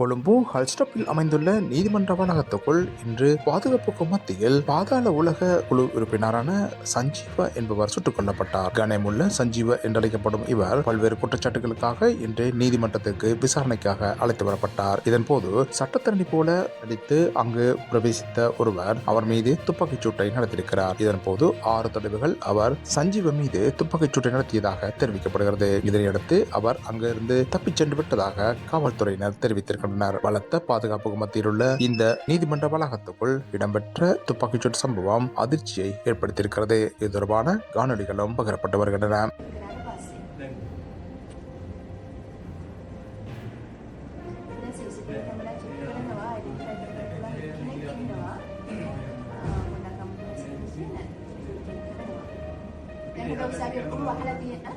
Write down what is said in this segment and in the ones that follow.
கொழும்பு ஹல்ஸ்டப்பில் அமைந்துள்ள நீதிமன்ற வளாகத்துக்குள் இன்று பாதுகாப்புக்கு மத்தியில் பாதாள உலக குழு உறுப்பினரான சஞ்சீவ என்பவர் சுட்டுக் கொல்லப்பட்டார். கனமுள்ள சஞ்சீவ என்றழைக்கப்படும் இவர் பல்வேறு குற்றச்சாட்டுகளுக்காக இன்று நீதிமன்றத்திற்கு விசாரணைக்காக அழைத்து வரப்பட்டார். இதன்போது சட்டத்தரணி போல நடித்து அங்கு பிரவேசித்த ஒருவர் அவர் மீது துப்பாக்கிச் சூட்டை நடத்தியிருக்கிறார். இதன்போது ஆறு தடவைகள் அவர் சஞ்சீவ மீது துப்பாக்கிச் சூட்டை நடத்தியதாக தெரிவிக்கப்படுகிறது. இதனையடுத்து அவர் அங்கிருந்து தப்பிச் சென்று விட்டதாக காவல்துறையினர் வழங்கினர் பலத்த பாதுகாப்புக்கு மத்தியிலுள்ள இந்த நீதிமன்ற வளாகத்துக்குள் இடம்பெற்ற துப்பாக்கிச்சூடு சம்பவம் அதிர்ச்சியை ஏற்படுத்தியிருக்கிறது. இது தொடர்பான காணொலிகளும் பகிரப்பட்டு வருகின்றன. Kalau saya pun buat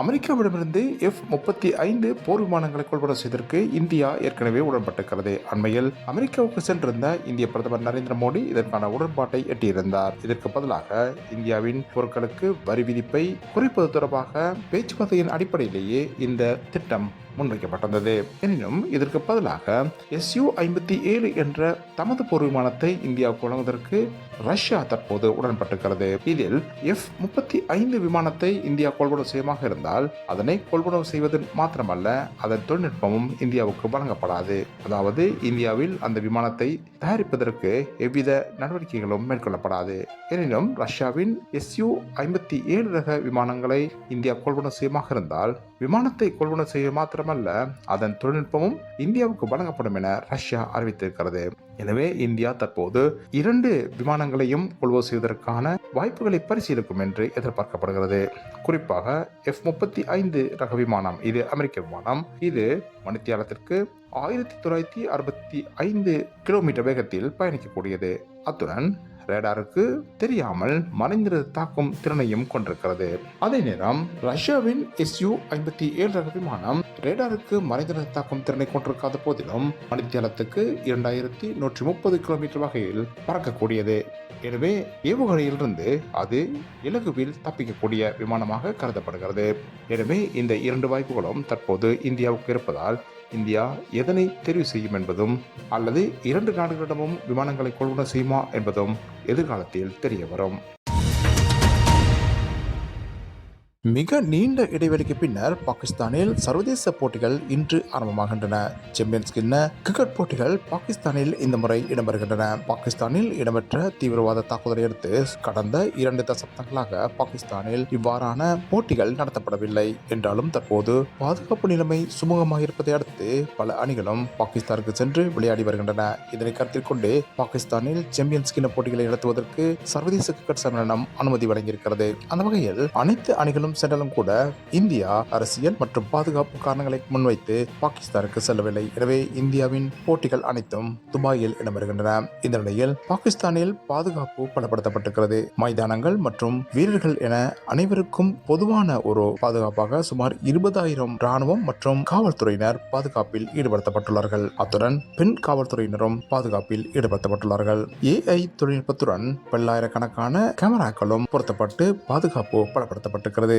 அமெரிக்காவிடமிருந்து எஃப் முப்பத்தி ஐந்து போர் விமானங்களை கொள்வனம் செய்வதற்கு இந்தியா ஏற்கனவே உடன்பட்டிருக்கிறது. அண்மையில் அமெரிக்காவுக்கு சென்றிருந்த இந்திய பிரதமர் நரேந்திர மோடி இதற்கான உடன்பாட்டை எட்டியிருந்தார். இதற்கு பதிலாக இந்தியாவின் பொருட்களுக்கு வரி விதிப்பை குறைப்பது தொடர்பாக பேச்சுவார்த்தையின் அடிப்படையிலேயே இந்த திட்டம் முன்வைக்கப்பட்டிருந்தது. எனினும் இதற்கு பதிலாக எஸ்யூ ஐம்பத்தி ஏழு என்ற தமது போர் விமானத்தை இந்தியாவுக்கு வழங்குவதற்கு ரஷ்யா தற்போது உடன்பட்டிருக்கிறது. இதில் எஃப் முப்பத்தி ஐந்து விமானத்தை இந்தியா கொள்வனவு செய்யமாக இருந்தால் அதனை கொள்வனவு செய்வது மாத்திரமல்ல அதன் தொழில்நுட்பமும் இந்தியாவுக்கு வழங்கப்படாது. அதாவது இந்தியாவில் அந்த விமானத்தை தயாரிப்பதற்கு எவ்வித நடவடிக்கைகளும் மேற்கொள்ளப்படாது. எனினும் ரஷ்யாவின் எஸ்யூ ஐம்பத்தி ஏழு ரக விமானங்களை இந்தியா கொள்வனவு செய்யமாக இருந்தால் விமானத்தை கொள்வனவு செய்ய மட்டுமல்ல அதன் தொழில்நுட்பமும் இந்தியாவுக்கு வழங்கப்படும் என ரஷ்யா அறிவித்திருக்கிறது. எனவே இந்தியா தற்போது இரண்டு விமானங்களையும் கொள்வனவு செய்வதற்கான வாய்ப்புகளை பரிசீலிக்கும் என்று எதிர்பார்க்கப்படுகிறது. குறிப்பாக எஃப் முப்பத்தி ஐந்து ரக விமானம் இது அமெரிக்க விமானம். இது மணித்தியாலத்திற்கு ஆயிரத்தி தொள்ளாயிரத்தி அறுபத்தி ஐந்து கிலோமீட்டர் வேகத்தில் பயணிக்கக்கூடியது. அத்துடன் ரேடாருக்கு தெரியாமல் மறைந்திரு தாக்கும் திறனையும் கொண்டிருக்கிறது. அதே நேரம் ரஷ்யாவின் எஸ்யூ ஐம்பத்தி ஏழு ரக விமானம் ரேடாருக்கு மறைந்திரு தாக்கும் திறனை கொண்டிருக்காத போதிலும் மணித்தியாலத்துக்கு இரண்டாயிரத்தி நூற்றி முப்பது கிலோமீட்டர் வகையில் பறக்கக்கூடியது. எனவே ஏவுகணையிலிருந்து அது இலகுவில் தப்பிக்கக்கூடிய விமானமாக கருதப்படுகிறது. எனவே இந்த இரண்டு வாய்ப்புகளும் தற்போது இந்தியாவுக்கு இருப்பதால் இந்தியா எதனை தெரிவு செய்யும் என்பதும் அல்லது இரண்டு நாடுகளிடமும் விமானங்களை கொள்முதல் செய்யுமா என்பதும் எதிர்காலத்தில் தெரிய மிக நீண்ட இடைவெளிக்கு பின்னர் பாகிஸ்தானில் சர்வதேச போட்டிகள் இன்று ஆரம்பமாகின்றன. சாம்பியன்ஸ் கிண்ண கிரிக்கெட் போட்டிகள் பாகிஸ்தானில் இந்த முறை இடம்பெறுகின்றன. பாகிஸ்தானில் இடம்பெற்ற தீவிரவாத தாக்குதலை அடுத்து கடந்த இரண்டு தசப்தங்களாக பாகிஸ்தானில் இவ்வாறான போட்டிகள் நடத்தப்படவில்லை. என்றாலும் தற்போது பாதுகாப்பு நிலைமை சுமூகமாக இருப்பதை அடுத்து பல அணிகளும் பாகிஸ்தானுக்கு சென்று விளையாடி வருகின்றன. இதனை கருத்தில் கொண்டு பாகிஸ்தானில் சாம்பியன்ஸ் கிண்ண போட்டிகளை நடத்துவதற்கு சர்வதேச கிரிக்கெட் சம்மேளனம் அனுமதி வழங்கியிருக்கிறது. அந்த வகையில் அனைத்து அணிகளும் சென்றாலும் கூட இந்தியா அரசியல் மற்றும் பாதுகாப்பு காரணங்களை முன்வைத்து பாகிஸ்தானுக்கு செல்லவில்லை. எனவே இந்தியாவின் போட்டிகள் அனைத்தும் துபாயில் இடம்பெறுகின்றன. இந்த நிலையில் பாகிஸ்தானில் பாதுகாப்பு பலப்படுத்தப்பட்டிருக்கிறது. மைதானங்கள் மற்றும் வீரர்கள் என அனைவருக்கும் பொதுவான ஒரு பாதுகாப்பாக சுமார் இருபதாயிரம் ராணுவம் மற்றும் காவல்துறையினர் பாதுகாப்பில் ஈடுபடுத்தப்பட்டுள்ளார்கள். அத்துடன் பெண் காவல்துறையினரும் பாதுகாப்பில் ஈடுபடுத்தப்பட்டுள்ளார்கள். ஏஐ தொழில்நுட்பத்துடன் பல்லாயிரக்கணக்கான கேமராக்களும் பொருத்தப்பட்டு பாதுகாப்பு பலப்படுத்தப்பட்டிருக்கிறது.